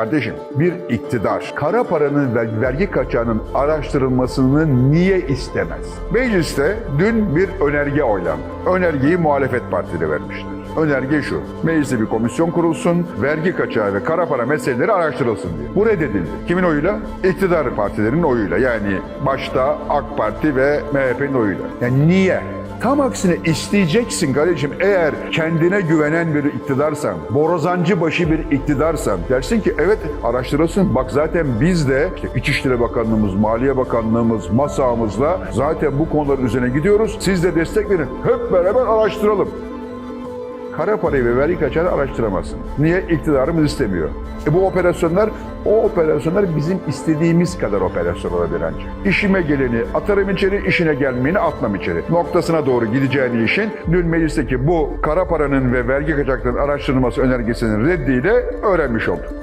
Kardeşim bir iktidar kara paranın ve vergi kaçağının araştırılmasını niye istemez? Mecliste dün bir önerge oylandı. Önergeyi muhalefet partileri vermiştir. Önerge şu, mecliste bir komisyon kurulsun, vergi kaçağı ve kara para meseleleri araştırılsın diye. Bu reddedildi. Kimin oyuyla? İktidar partilerinin oyuyla. Yani başta AK Parti ve MHP'nin oyuyla. Yani niye? Tam aksine isteyeceksin kardeşim eğer kendine güvenen bir iktidarsan, borazancı başı bir iktidarsan dersin ki evet araştırılsın. Bak zaten biz de işte İçişleri Bakanlığımız, Maliye Bakanlığımız, masamızla zaten bu konuların üzerine gidiyoruz. Siz de destek verin. Hep beraber araştıralım. Kara parayı ve vergi kaçağını araştıramazsın. Niye? İktidarımız istemiyor. E bu operasyonlar, o operasyonlar bizim istediğimiz kadar operasyon olabilir ancak. İşime geleni atarım içeri, işine gelmeyeni atmam içeri. Noktasına doğru gideceğini işin dün meclisteki bu kara paranın ve vergi kaçaklarının araştırılması önergesinin reddiyle öğrenmiş olduk.